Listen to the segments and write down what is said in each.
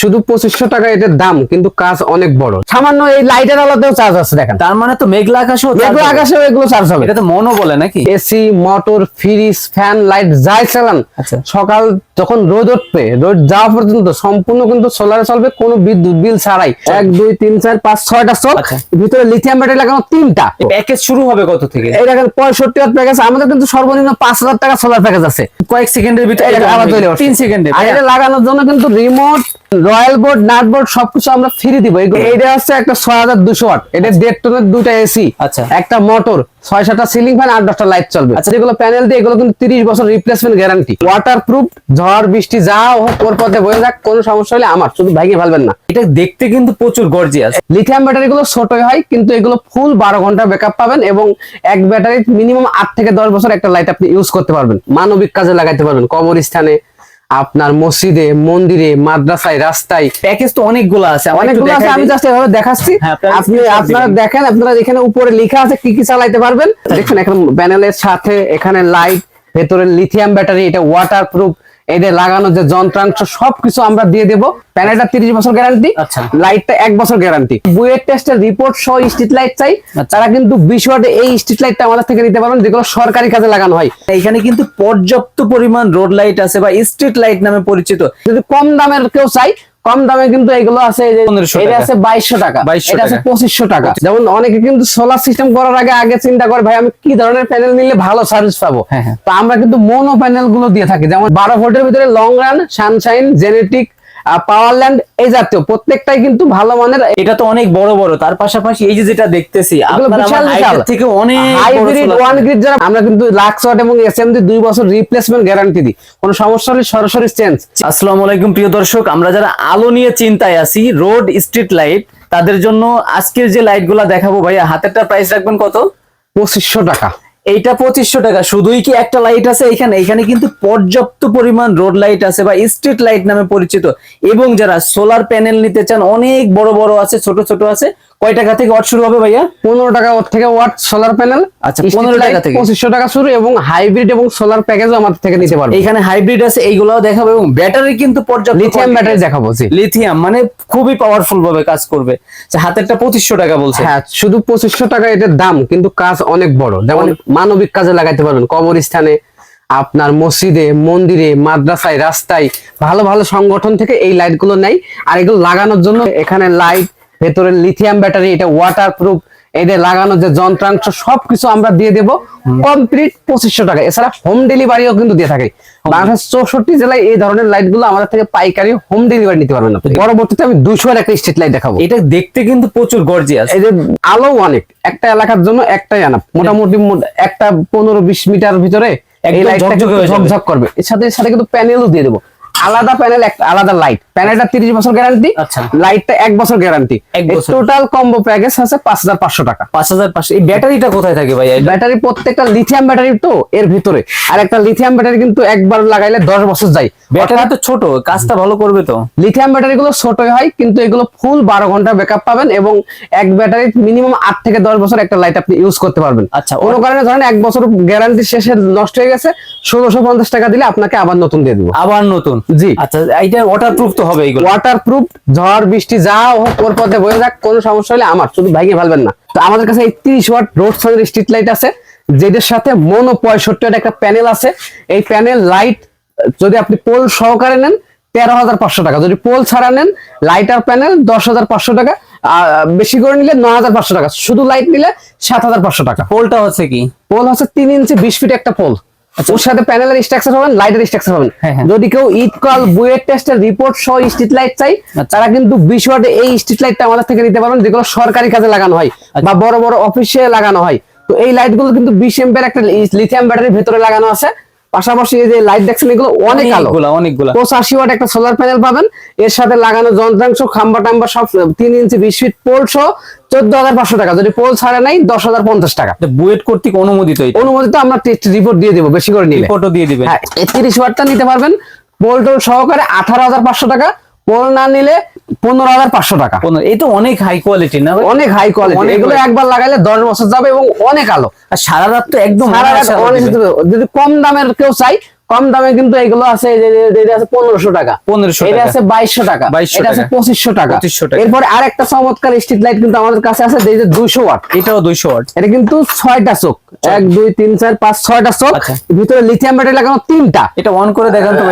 শুধু পঁচিশশো টাকা এটার দাম কিন্তু কাজ অনেক বড়। সামান্য এই লাইটের আলাদাও চার্জ আছে দেখেন। তার মানে তো মেঘলা আকাশেও মেঘলা আকাশে এগুলো চার্জ হবে। এটা তো মনো বলে নাকি? AC motor fridge fan light যাই চালান। আচ্ছা। সকাল যখন রোদ উঠবে রোদ যাওয়া পর্যন্ত সম্পূর্ণ কিন্তু সোলারে চলবে কোনো বিদ্যুৎ বিল ছাড়াই। এক দুই তিন চার পাঁচ ছয়টা চল আচ্ছা। ভিতরে লিথিয়াম ব্যাটারি লাগানো তিনটা। প্যাকেজ শুরু হবে কত থেকে? দেখেন পঁয়ষট্টি হাজার প্যাকেজ আমাদের কিন্তু সর্বনিম্ন পাঁচ হাজার টাকা সোলার প্যাকেজ আছে। কয়েক সেকেন্ডের ভিতরে। তিন সেকেন্ডে এটা লাগানোর জন্য কিন্তু remote royal board nut board সবকিছু আমরা ফ্রি দিব। এগুলো- এইটা হচ্ছে একটা ছয় হাজার দুশো ওয়াট এটা দেড় টনের দুইটা এসি আচ্ছা। একটা মোটর ছয় সাতটা সিলিং ফ্যান আট দশটা লাইট চলবে। আচ্ছা। যেগুলো প্যানেল দিয়ে এগুলো কিন্তু তিরিশ বছর রিপ্লেসমেন্ট গ্যারান্টি ওয়াটার প্রুফ ঝড় বৃষ্টি যা হোক ওর পথে বয়ে যাক কোনো সমস্যা হলে আমার শুধু ভাইকে ফেলবেন না। এটা দেখতে কিন্তু প্রচুর গর্জিয়াস লিথিয়াম ব্যাটারি গুলো ছোটই হয় কিন্তু এগুলো ফুল বারো ঘণ্টা ব্যাকআপ পাবেন এবং এক ব্যাটারি মিনিমাম আট থেকে দশ বছর একটা লাইট আপনি ইউজ করতে পারবেন। মানবিক কাজে লাগাইতে পারবেন। কবরস্থানে আপনার মসজিদে মন্দিরে মাদ্রাসায় রাস্তায়। প্যাকেজ তো অনেকগুলো আছে অনেকগুলো আছে আমি জাস্ট এভাবে দেখাচ্ছি। হ্যাঁ, আপনি আপনারা দেখেন আপনারা এখানে উপরে লেখা আছে কি কি চালাইতে পারবেন। দেখুন এখন প্যানেলের সাথে এখানে লাইট ভেতরে লিথিয়াম ব্যাটারি এটা ওয়াটার প্রুফ এদের লাগানো যে যন্ত্রাংশ সবকিছু আমরা দিয়ে দেবো। প্যানেলটা তিরিশ বছর গ্যারান্টি আচ্ছা। লাইটটা এক বছর গ্যারান্টি বুয়েট টেস্টের রিপোর্ট সহ স্ট্রিট লাইট চাই। আচ্ছা। তারা কিন্তু বিশ ওয়াটে এই স্ট্রিট লাইটটা আমাদের থেকে নিতে পারবেন যেগুলো সরকারি কাজে লাগানো হয়। এখানে কিন্তু পর্যাপ্ত পরিমাণ রোড লাইট আছে বা স্ট্রিট লাইট নামে পরিচিত। যদি কম দামের কেউ চাই কম দামে কিন্তু এগুলো আছে এই যে 1500 এটা টাকা। আছে বাইশশো টাকা। 2200 এটা আছে পঁচিশশো টাকা। যেমন অনেকে কিন্তু সোলার সিস্টেম করার আগে আগে চিন্তা করে ভাই আমি কি ধরনের প্যানেল নিলে ভালো সার্ভিস পাবো? হ্যাঁ, হ্যাঁ। তো আমরা কিন্তু মনো প্যানেলগুলো দিয়ে থাকি। যেমন বারো ভোল্টের ভিতরে long run sunshine genetic powerland এই জাতীয় প্রত্যেকটাই কিন্তু ভালো মানের এটা তো অনেক বড় বড় তার পাশাপাশি এই যে যেটা দেখতেছি থেকে অনেক হাইব্রিড ওয়ান গ্রিড যারা আমরা কিন্তু লাক্স ওয়াট এবং এসএমডি দুই বছর রিপ্লেসমেন্ট গ্যারান্টি দিই। কোনো সমস্যা হলে সরাসরি চেঞ্জ আসসালামু আলাইকুম প্রিয় দর্শক। আমরা যারা আলো নিয়ে চিন্তায় আছি রোড স্ট্রিট লাইট তাদের জন্য আজকের যে লাইটগুলা দেখাবো ভাইয়া হাতেরটা প্রাইস রাখবেন কত? পঁচিশশো টাকা। এইটা পঁচিশশো টাকা। শুধুই কি একটা লাইট আছে এখানে? এখানে কিন্তু পর্যাপ্ত পরিমাণ রোড লাইট আছে বা স্ট্রিট লাইট নামে পরিচিত। এবং যারা সোলার প্যানেল নিতে চান, অনেক বড় বড় আছে, ছোট ছোট আছে কয় টাকা থেকে ওয়াট শুরু হবে ভাইয়া? পনেরো টাকা থেকে ওয়াট সোলার প্যানেল আচ্ছা, 15 টাকা থেকে। পঁচিশশো টাকা শুরু এবং হাইব্রিড এবং সোলার প্যাকেজও আমাদের থেকে নিতে পারবে। এখানে হাইব্রিড আছে এইগুলাও দেখাবো এবং ব্যাটারি কিন্তু পর্যাপ্ত লিথিয়াম ব্যাটারি। দেখাবো জি। লিথিয়াম মানে খুবই পাওয়ারফুল ভাবে কাজ করবে। আচ্ছা, হাতেরটা পঁচিশশো টাকা বলছে। হ্যাঁ শুধু পঁচিশশো টাকা এটার দাম কিন্তু কাজ অনেক বড়। যেমন মানবিক কাজে লাগাইতে পারবেন। কবরস্থানে আপনার মসজিদে মন্দিরে মাদ্রাসায় রাস্তায় ভালো ভালো সংগঠন থেকে এই লাইটগুলো নেই আর এগুলো লাগানোর জন্য এখানে লাইট ভেতরে লিথিয়াম ব্যাটারি এটা ওয়াটার প্রুফ এদের লাগানো যে যন্ত্রাংশ সবকিছু আমরা দিয়ে দেবো কমপ্লিট পঁচিশশো টাকা এছাড়া হোম ডেলিভারিও কিন্তু দিয়ে থাকে। বাংলাদেশ চৌষট্টি জেলায় এই ধরনের লাইটগুলো আমাদের থেকে পাইকারি হোম ডেলিভারি নিতে পারবেন আপনি। পরবর্তীতে আমি দুশো একটা স্ট্রিট লাইট দেখাবো। এটা দেখতে কিন্তু প্রচুর গর্জিয়াস এই যে আলো অনেক একটা এলাকার জন্য একটাই আনা। মোটামুটি একটা পনেরো বিশ মিটার ভিতরে এই লাইটটা ঝকঝকে করবে। এর সাথে সাথে কিন্তু প্যানেলও দিয়ে দেবো। আলাদা প্যানেল একটা আলাদা লাইট প্যানেলটা তিরিশ বছর গ্যারান্টি আচ্ছা। লাইটটা এক বছর গ্যারান্টি টোটাল কম্বো প্যাকেজ আছে পাঁচ হাজার পাঁচশো টাকা। পাঁচ হাজার পাঁচশো। এই ব্যাটারিটা কোথায় থাকে ভাই? ব্যাটারি প্রত্যেকটা লিথিয়াম ব্যাটারি তো এর ভিতরে। আর একটা লিথিয়াম ব্যাটারি কিন্তু একবার লাগাইলে দশ বছর যায়। ব্যাটারি তো ছোট কাজটা ভালো করবে তো। লিথিয়াম ব্যাটারি গুলো ছোটই হয় কিন্তু এগুলো ফুল বারো ঘণ্টা ব্যাকআপ পাবেন এবং এক ব্যাটারি মিনিমাম আট থেকে দশ বছর একটা লাইট আপনি ইউজ করতে পারবেন। আচ্ছা, কোনো কারণে ধরেন এক বছর গ্যারান্টি শেষে নষ্ট হয়ে গেছে ষোলোশো পঞ্চাশ টাকা দিলে আপনাকে আবার নতুন দিয়ে দিবো। আবার নতুন। জি। আচ্ছা এইটা ওয়াটার প্রুফ তো হবে এইগুলো। ওয়াটার ঝড় বৃষ্টি যা হোক ওর পথে বয়ে যাক কোনো সমস্যা হলে আমার শুধু ভাইকে ফেলবেন না। তো আমাদের কাছে এই তিরিশ ওয়াট রোড সাইডের স্ট্রিট লাইট আছে যেটার সাথে মনো পঁয়ষট্টি ওয়াট একটা প্যানেল আছে। এই প্যানেল লাইট যদি আপনি পোল সহকারে নেন তেরো হাজার পাঁচশো টাকা। যদি পোল ছাড়া নেন লাইট আর প্যানেল দশ হাজার পাঁচশো টাকা। বেশি করে নিলে ন হাজার পাঁচশো টাকা। শুধু লাইট নিলে সাত হাজার পাঁচশো টাকা। পোলটা হচ্ছে কি? পোল হচ্ছে তিন ইঞ্চি বিশ ফিট একটা পোল ওর সাথে প্যানেলের স্ট্রাকচার পাবেন লাইটের স্ট্রাকচার পাবেন হ্যাঁ, হ্যাঁ। যদি কেউ ঈদ কল বুয়েট টেস্টের রিপোর্ট সহ স্ট্রিট লাইট চাই আচ্ছা। তারা কিন্তু বিশ ওয়াটে এই স্ট্রিট লাইটটা আমাদের থেকে নিতে পারবেন যেগুলো সরকারি কাজে লাগানো হয় আচ্ছা। বা বড় বড় অফিসে লাগানো হয় তো এই লাইটগুলো কিন্তু বিশ এম্পের একটা লিথিয়াম ব্যাটারির ভেতরে লাগানো আছে পাশাপাশি এই যে লাইট দেখছেন এগুলো অনেক আলো অনেকগুলো তো পঁচাশি ওয়াট একটা সোলার প্যানেল পাবেন। এর সাথে লাগানো যন্ত্রাংশ খাম্বা টাম্বা সব তিন ইঞ্চি বিশ ফিট পোল সহ চোদ্দ হাজার পাঁচশো টাকা। যদি পোল ছাড়ে নাই দশ হাজার পঞ্চাশ টাকা। বুয়েট কর্তৃক অনুমোদিত অনুমোদিত আমরা টেস্ট রিপোর্ট দিয়ে দেবো বেশি করে নিলে। ফটো দিয়ে দিবেন। হ্যাঁ তিরিশ ওয়াটটা নিতে পারবেন। পোল টোল সহকারে আঠারো হাজার পাঁচশো টাকা। পোল না নিলে পনেরো হাজার পাঁচশো টাকা। এই তো অনেক হাই কোয়ালিটি না অনেক হাই কোয়ালিটি এগুলো একবার লাগাইলে দশ বছর যাবে এবং অনেক আলো। আর সারা রাত তো একদম। যদি কম দামের কেউ চাই কম দামে কিন্তু এগুলো আছে এটা পনেরোশো টাকা। পনেরোশো এটা আছে বাইশশো টাকা। 2200 এটা আছে পঁচিশশো টাকা। 2500 টাকা। এরপরে আর একটা চমৎকার স্ট্রিট লাইট কিন্তু আমাদের কাছে আছে যে দুইশো ওয়াট। এটাও দুইশো ওয়াট। এটা কিন্তু ছয়টা চোখ। এক দুই তিন চার পাঁচ ছয়টা চোখ। আচ্ছা। ভিতরে লিথিয়াম ব্যাটারি লাগানো তিনটা। এটা অন করে দেখান তো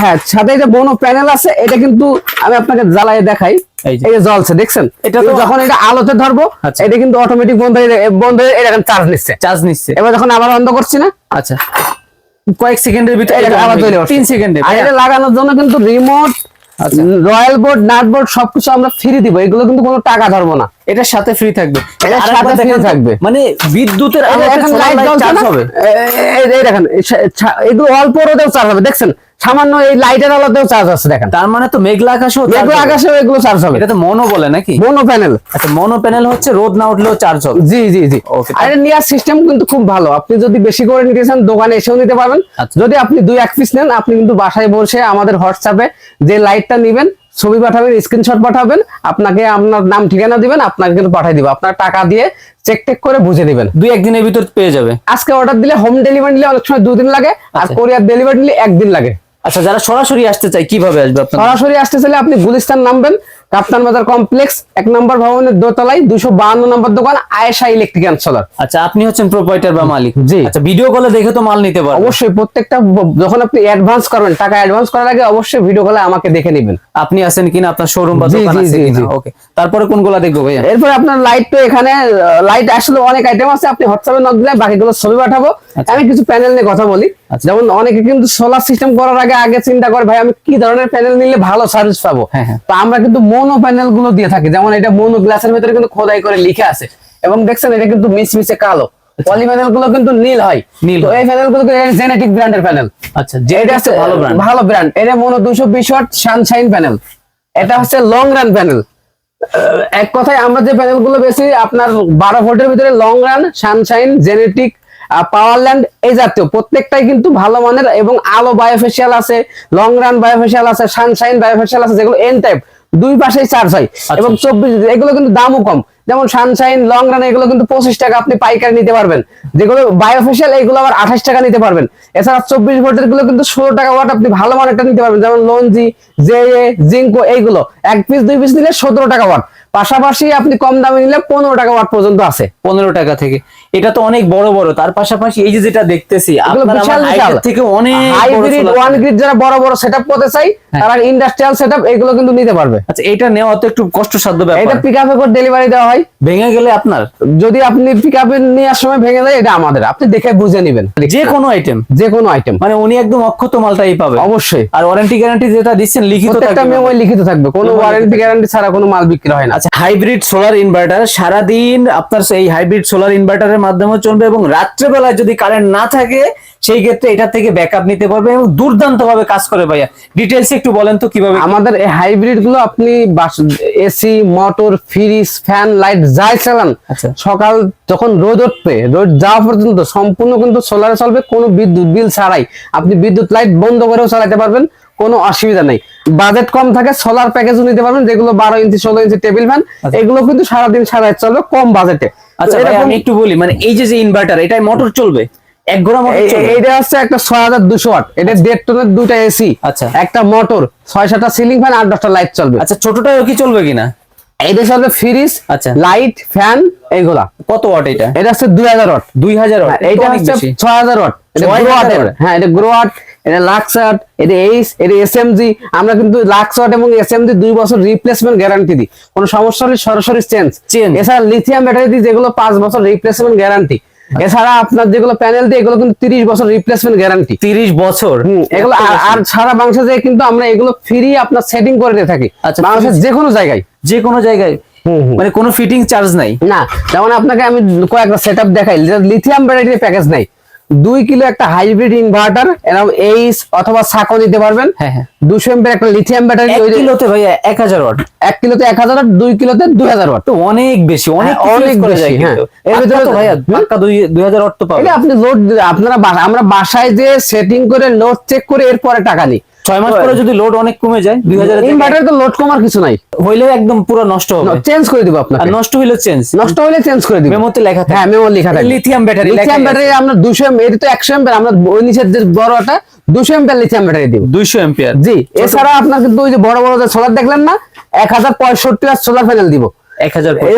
হ্যাঁ সাথে এটা বনো প্যানেল আছে এটা কিন্তু আমি আপনাকে জ্বালায় দেখাই। এই যে। জ্বলছে দেখছেন? এটা তো- যখন এটা আলোতে ধরবো আচ্ছা। এটা কিন্তু অটোমেটিক বন্ধ হয়ে বন্ধ হয়ে এটা চার্জ নিচ্ছে। চার্জ নিচ্ছে। এবার যখন আবার বন্ধ করছি না আচ্ছা। কয়েক সেকেন্ডের ভিতরে আবার তিন সেকেন্ডে। এটা লাগানোর জন্য কিন্তু রিমোট আচ্ছা। রয়্যাল বোর্ড নাট বোর্ড সবকিছু আমরা ফ্রি দিব। এগুলো কিন্তু কোনো টাকা ধরবো না। এটার সাথে ফ্রি থাকবে। এটার সাথে তো। থাকবে। মানে বিদ্যুতের জ্বলছে হবে। এই- দেখেন এগুলো অল্প রোদেও চার্জ হবে। দেখছেন সামান্য এই লাইটের আলোতেও চার্জ আছে দেখেন। তার মানে তো মেঘলা আকাশেও charge মেঘলা হবে। আকাশেও এগুলো চার্জ হবে। এটা তো মনো বলে নাকি? মনো প্যানেল আচ্ছা মনো প্যানেল হচ্ছে রোদ না উঠলেও চার্জ হবে। জি জি জি। আর নেওয়ার সিস্টেম কিন্তু খুব ভালো। আপনি যদি বেশি করে নিতে চান দোকানে এসেও নিতে পারবেন। আচ্ছা। যদি আপনি দুই এক পিস নেন আপনি কিন্তু বাসায় বসে আমাদের হোয়াটসঅ্যাপে যে লাইটটা নেবেন ছবি পাঠাবেন স্ক্রিনশট পাঠাবেন আপনাকে আপনার নাম ঠিকানা দিবেন আপনাকে কিন্তু পাঠিয়ে দিব। আপনার টাকা দিয়ে চেক টেক করে বুঝে দিবেন। দুই একদিনের ভিতর পেয়ে যাবে। আজকে অর্ডার দিলে হোম ডেলিভারি নিলে অনেক সময় দুদিন লাগে আর আচ্ছা। কোরিয়ার ডেলিভারি নিলে একদিন লাগে। আচ্ছা যারা সরাসরি আসতে চাই কীভাবে আসবে সরাসরি আসতে চাইলে আপনি গুলিস্তান নামবেন কাপ্তান বাজার কমপ্লেক্স এক নম্বর ভবনের দোতলায় দুশো বাহান্ন নম্বর দোকান আয়েশা ইলেকট্রিক্যাল সোলার আচ্ছা আপনি হচ্ছেন প্রোপাইটার বা মালিক। জি। আচ্ছা ভিডিও কলে দেখে তো মাল নিতে পারবেন। অবশ্যই প্রত্যেকটা যখন আপনি অ্যাডভান্স করবেন টাকা অ্যাডভান্স করার আগে অবশ্যই ভিডিও কলে আমাকে দেখে নেবেন। আপনি আছেন কিনা? আপনার শোরুম বা দোকান আছে কিনা? ওকে তারপরে কোনগুলা দেখব ভাইয়া? এরপরে আপনার লাইট তো এখানে লাইট আসলে অনেক আইটেম আছে আপনি হোয়াটসঅ্যাপে নক দিলে বাকিগুলো ছবি পাঠাবো। আমি কিছু প্যানেল নিয়ে কথা বলি। আচ্ছা। যেমন অনেকে কিন্তু সোলার সিস্টেম করার আগে আগে চিন্তা করে ভাই আমি কি ধরনের প্যানেল নিলে ভালো সার্ভিস পাবো? হ্যাঁ, হ্যাঁ। তো আমরা কিন্তু মোনো প্যানেলগুলো দিয়ে থাকি। যেমন এটা মোনো গ্লাসের ভিতরে কিন্তু খোদাই করে লিখে আছে। এবং দেখছেন এটা কিন্তু মিস মিসে কালো। পলি প্যানেলগুলো কিন্তু নীল হয়। নীল এই প্যানেলগুলো জেনেটিক ব্র্যান্ডের প্যানেল আচ্ছা এটা যেটা হচ্ছে ভালো ব্র্যান্ড ভালো ব্র্যান্ড এটা মনো দুশো বিশ ওয়াট সানশাইন প্যানেল এটা হচ্ছে লং রান প্যানেল এক কথায় আমরা যে প্যানেলগুলো বেশি আপনার বারো ভোল্টের ভিতরে long run sunshine genetic powerland এই জাতীয়। প্রত্যেকটাই কিন্তু ভালো মানের এবং আলো বায়োফেশিয়াল আছে লং রান বায়োফেশিয়াল আছে সানশাইন বায়োফেশিয়াল আছে যেগুলো এন টাইপ দুই পাশেই চার্জ হয়। এবং চব্বিশ এগুলো কিন্তু দামও কম। যেমন সানশাইন লং রান এগুলো কিন্তু পঁচিশ টাকা আপনি পাইকারি নিতে পারবেন। যেগুলো বায়োফেশিয়াল এগুলো আবার আঠাশ টাকা নিতে পারবেন। এছাড়া চব্বিশ ভোল্টেরগুলো কিন্তু ষোলো টাকা ওয়াট আপনি ভালো মানেরটা নিতে পারবেন। যেমন লঞ্জি জে এ জিঙ্কো এইগুলো। এক পিস দুই পিস নিলে সতেরো টাকা ওয়াট পাশাপাশি আপনি কম দামে নিলে পনেরো টাকা ওয়াট পর্যন্ত আছে। পনেরো টাকা থেকে। এটা তো অনেক বড় বড়। তার পাশাপাশি এই যে যেটা দেখতেছি থেকে অনেক হাইব্রিড ওয়ান গ্রিড যারা বড় বড় সেটআপ করতে চাই তারা ইন্ডাস্ট্রিয়াল সেটআপ এগুলো কিন্তু নিতে পারবে। আচ্ছা এটা নেওয়া তো একটু কষ্টসাধ্য ব্যাপার। করে ডেলিভারি দেওয়া হয়। ভেঙে গেলে আপনার? যদি আপনি নেওয়ার সময় ভেঙে যায় এটা আমাদের। আপনি দেখে বুঝে নেবেন। যে কোনো আইটেম যে কোনো আইটেম মানে উনি একদম অক্ষত মালটাই পাবে। অবশ্যই। আর ওয়ারেন্টি গ্যারান্টি যেটা দিচ্ছেন লিখিত থাকবে। লিখিত থাকবে। কোনো ওয়ারেন্টি গ্যারান্টি ছাড়া কোনো মাল বিক্রি হয় না। আচ্ছা হাইব্রিড সোলার ইনভার্টার সারাদিন আপনার সেই হাইব্রিড সোলার ইনভার্টারের মাধ্যমে চলবে এবং রাত্রেবেলায় যদি কারেন্ট না থাকে সেই ক্ষেত্রে এটা থেকে ব্যাকআপ নিতে পারবে এবং দুর্দান্ত ভাবে কাজ করে ভাইয়া। ডিটেলস একটু বলেন তো কীভাবে আমাদের এই হাইব্রিডগুলো আপনি AC motor fridge fan light যাই চালান আচ্ছা। সকাল যখন রোদ উঠবে রোদ যাওয়া পর্যন্ত সম্পূর্ণ কিন্তু সোলারে চলবে কোনো বিদ্যুৎ বিল ছাড়াই। আপনি বিদ্যুৎ লাইট বন্ধ করেও চালাতে পারবেন কোনো অসুবিধা নেই। বাজেট কম থাকে সোলার প্যাকেজও নিতে পারবেন যেগুলো বারো ইঞ্চি ষোলো ইঞ্চি টেবিল ফ্যান এগুলো কিন্তু সারাদিন সারা চলবে কম বাজেটে আচ্ছা ভাই, আমি একটু বলি মানে এই যে যে ইনভার্টার এটাই মোটর চলবে? এক ঘোড়া মোটর চলবে? এইটা হচ্ছে একটা ছয় হাজার দুশো ওয়াট। এটা দেড় টনের দুইটা এসি আচ্ছা। একটা মোটর ছয় সাতটা সিলিং ফ্যান আট দশটা লাইট চলবে। আচ্ছা ছোটটাও কি চলবে কিনা? এটা চলবে ফ্রিজ আচ্ছা। লাইট ফ্যান এইগুলা। কত ওয়াট এটা? এটা হচ্ছে দুই হাজার ওয়াট। দুই হাজার ওয়াট এইটা হচ্ছে ছয় হাজার ওয়াট। এটা গ্রো watt? হ্যাঁ এটা গ্রো ওয়াট এটা লাক্স ওয়াট এটা এইচ এটা এসএমজি আমরা কিন্তু লাক্স ওয়াট এবং এসএমজি দুই বছর রিপ্লেসমেন্ট গ্যারান্টি দিই। কোনো সমস্যা হলে সরাসরি চেঞ্জ। এছাড়া লিথিয়াম ব্যাটারি দিই যেগুলো পাঁচ বছর রিপ্লেসমেন্ট গ্যারান্টি এছাড়া আপনার যেগুলো প্যানেল দিয়ে এগুলো কিন্তু তিরিশ বছর রিপ্লেসমেন্ট গ্যারান্টি তিরিশ বছর? এগুলো আর- সারা বাংলাদেশে কিন্তু আমরা এগুলো ফ্রি আপনার সেটিং করে দিয়ে থাকি। আচ্ছা, বাংলাদেশের যে কোনো জায়গায়। যে কোনো জায়গায়। মানে কোনো ফিটিং চার্জ নাই? না যেমন আপনাকে আমি কয়েকটা সেট আপ দেখাই লিথিয়াম ব্যাটারির প্যাকেজ নাই। দুই কিলো একটা হাইব্রিড ইনভার্টার এরকম এইচ অথবা সাকো দিতে পারবেন। হ্যাঁ, হ্যাঁ। দুশো এম্পের একটা লিথিয়াম ব্যাটারি এক কিলোতে ভাইয়া এক হাজার ওয়াট। এক কিলোতে এক হাজার দুই কিলোতে দুই হাজার ওয়াট। তো অনেক বেশি অনেক হ্যাঁ, অনেক করে যায় বেশি, হ্যাঁ। এর ভিতরে তো ভাইয়া? পাক্কা দুই হাজার ওয়াট তো পাবেন। আপনি লোড আপনারা আমরা বাসায় যে সেটিং করে লোড চেক করে এরপরে টাকা নিই ছয় মাস পরে যদি লোড অনেক কমে যায় দুই হাজার ইনভার্টার তো লোড কমার কিছু নাই। হইলে একদম পুরো নষ্ট হবে। চেঞ্জ করে দিব আপনাকে। নষ্ট হইলে চেঞ্জ নষ্ট হলে চেঞ্জ করে দিব। মেমোতে লেখা থাকে। হ্যাঁ মেমো লেখা থাকে। লিথিয়াম ব্যাটারি লিথিয়াম ব্যাটারি আমরা দুশো এম এটা তো একশো এম আমরা ওই নিচের যে বড়টা দুশো এমপিয়ার লিথিয়াম ব্যাটারি দিব। দুইশো এম্পিয়ার। জি এছাড়া আপনার কিন্তু ওই যে বড় বড় যে সোলার দেখলেন না এক হাজার পঁয়ষট্টি আর সোলার প্যানেল দিব।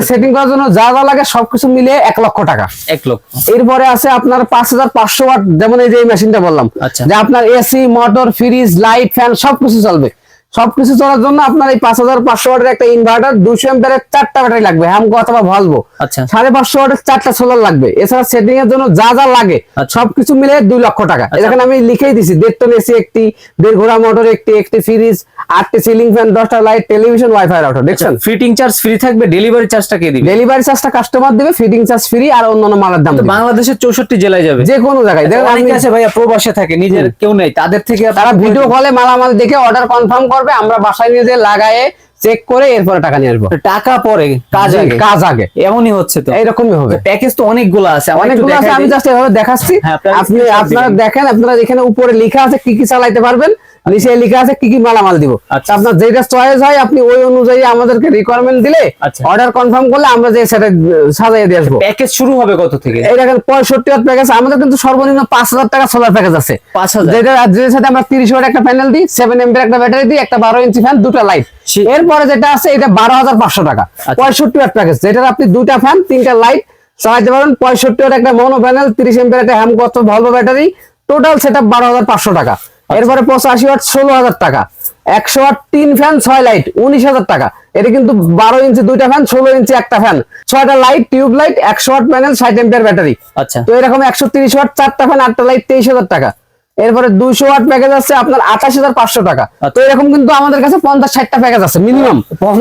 সেটিং করার জন্য যা যা লাগে সবকিছু মিলিয়ে এক লক্ষ টাকা। এক লক্ষ। এরপরে আছে আপনার পাঁচ হাজার পাঁচশো ওয়াট যেমন এই যে মেশিনটা বললাম। আচ্ছা। যে আপনার AC motor fridge light fan সবকিছু চলবে। সবকিছু চলার জন্য আপনার এই পাঁচ হাজার পাঁচশো ওয়াটের একটা ইনভার্টার দুশো এম্পিয়ারের চারটা ব্যাটারি লাগবে। হ্যামকো অথবা ভলভো আচ্ছা। সাড়ে পাঁচশো ওয়াটের চারটা সোলার লাগবে। এছাড়া সেটিং এর জন্য যা যা লাগে আচ্ছা। সবকিছু মিলে দুই লক্ষ টাকা। এখানে আমি লিখেই দিছি দেড় টন এসি একটি দেড় ঘোড়া মোটর একটি একটি ফ্রিজ আটটি সিলিং ফ্যান দশটা লাইট টেলিভিশন ওয়াইফাই রাউটার দেখছেন? ফিটিং চার্জ ফ্রি থাকবে ডেলিভারি চার্জটা কে দিবে? ডেলিভারি চার্জটা কাস্টমার দেবে ফিটিং চার্জ ফ্রি আর অন্যান্য মালের দাম বাংলাদেশের চৌষট্টি জেলায় যাবে? যে কোনো জায়গায় দেখেন অনেকে আপনি- আছে ভাইয়া প্রবাসে থাকে নিজের কেউ নেই তাদের থেকে তারা ভিডিও কলে মালামাল দেখে অর্ডার কনফার্ম করবে আমরা বাসায় নিয়ে যে লাগায়ে চেক করে এরপরে টাকা নিয়ে আসব। টাকা পরে কাজ আগে। কাজ আগে। এমনই হচ্ছে তো। এইরকমই হবে। প্যাকেজ তো অনেকগুলো আছে অনেকগুলো আছে আমি জাস্ট এভাবে দেখাচ্ছি। হ্যাঁ, আপনি আপনারা দেখেন আপনারা এখানে উপরে লেখা আছে কি কি চালাইতে পারবেন। নিচে লেখা আছে কি কি মালামাল দিব। আচ্ছা। আপনার যেটা চয়েস হয় আপনি ওই অনুযায়ী আমাদেরকে রিকোয়ারমেন্ট দিলে আচ্ছা। অর্ডার কনফার্ম করলে আমরা যে সেটা সাজাই দিয়ে আসব। প্যাকেজ শুরু হবে কত থেকে? এই দেখেন পঁয়ষট্টি হাজার প্যাকেজ আমাদের কিন্তু সর্বনিম্ন পাঁচ হাজার টাকা সোলার প্যাকেজ আছে। 5,000 যেটা যেটার সাথে আমরা তিরিশ ওয়াট একটা প্যানেল দিই সেভেন এমপি একটা ব্যাটারি দিই একটা বারো ইঞ্চি ফ্যান দুটো লাইট এরপরে যেটা আছে এটা বারো হাজার পাঁচশো টাকা। পঁয়ষট্টি ওয়াট প্যাকেজ যেটার আপনি দুইটা ফ্যান তিনটা লাইট চালাতে পারেন পঁয়ষট্টি ওয়াট একটা মনো প্যানেল তিরিশ এমপি একটা হ্যামকো ভলভো ব্যাটারি টোটাল সেটা বারো হাজার পাঁচশো টাকা। এরপরে পঁচাশি ওয়াট ষোলো হাজার টাকা। একশো ওয়াট তিন ফ্যান ছয় লাইট উনিশ হাজার টাকা। এটা কিন্তু বারো ইঞ্চি দুইটা ফ্যান ষোলো ইঞ্চি একটা ফ্যান ছয়টা লাইট টিউব লাইট একশো ওয়াট প্যানেল ষাট এমপিয়ার ব্যাটারি আচ্ছা। তো এরকম একশো তিরিশ ওয়াট চারটা ফ্যান আটটা লাইট তেইশ হাজার টাকা। এরপরে দুইশো ওয়াট প্যাকেজ আছে আপনার আঠাশ হাজার পাঁচশো টাকা। তো এরকম কিন্তু আমাদের কাছে পঞ্চাশ ষাটটা প্যাকেজ আছে মিনিমাম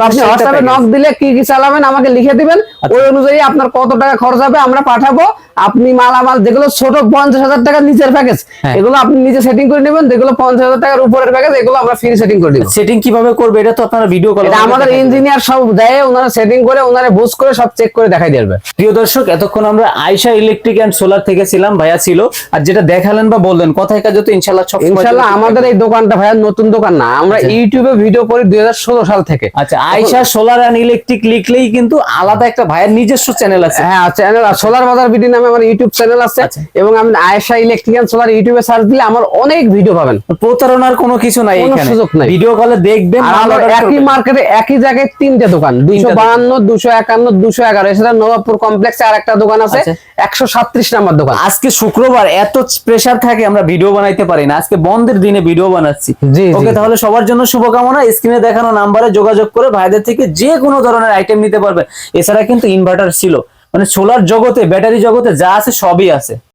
আপনি হোয়াটসঅ্যাপে। নক দিলে কি কি চালাবেন আমাকে লিখে দিবেন ওই অনুযায়ী আপনার কত টাকা খরচ হবে আমরা পাঠাবো। আপনি মালামাল যেগুলো ছোট পঞ্চাশ হাজার টাকার নিচের প্যাকেজ। এগুলো আপনি নিজে সেটিং করে নেবেন যেগুলো পঞ্চাশ হাজার টাকার উপরের প্যাকেজ এগুলো আমরা ফ্রি সেটিং করে দিব। সেটিং কীভাবে করবে এটা তো আপনারা ভিডিও কল এটা আমাদের ইঞ্জিনিয়ার সব দেয় ওনারা সেটিং করে ওনারা বুঝ করে সব চেক করে দেখাই দেবে প্রিয় দর্শক এতক্ষণ আমরা আয়শা ইলেকট্রিক এন্ড সোলার থেকে ছিলাম ভাইয়া ছিল। আর যেটা দেখালেন বা বললেন কথায় কাজে তো ইনশাল্লাহ সব সময় আমাদের এই দোকানটা ভাইয়া নতুন দোকান না। আমরা ইউটিউবে ভিডিও করি দুই সাল থেকে। আচ্ছা আয়শা সোলার এন্ড ইলেকট্রিক লিখলেই কিন্তু আলাদা একটা ভাইয়ের নিজস্ব চ্যানেল আছে। হ্যাঁ চ্যানেল সোলার বাজার বিডি নামে আমার ইউটিউব চ্যানেল আছে। আচ্ছা। এবং আমি আয়েশা ইলেকট্রিক্যাল সোলার ইউটিউবে সার্চ দিলে আমার অনেক ভিডিও পাবেন। প্রতারণার কোনো কিছু নাই এখানে। সুযোগ নাই। ভিডিও কলে দেখবেন একই। মার্কেটে একই জায়গায় তিনটে দোকান। দুইশো দোকান। বাহান্ন দুশো একান্ন দুশো এগারো। এছাড়া নবাবপুর কমপ্লেক্সে আর একটা দোকান আছে। আচ্ছা। একশো সাত্রিশ নাম্বার দোকান। আজকে শুক্রবার এত প্রেসার থাকে আমরা ভিডিও বানাইতে পারি না। আজকে বন্ধের দিনে ভিডিও বানাচ্ছি। ওকে তাহলে সবার জন্য শুভকামনা। স্ক্রিনে দেখানো নাম্বারে যোগাযোগ করে ভাইদের থেকে যে কোনো ধরনের আইটেম নিতে পারবে। এছাড়া কিন্তু ইনভার্টার ছিল। মানে সোলার জগতে ব্যাটারি জগতে যা আছে সবই আছে।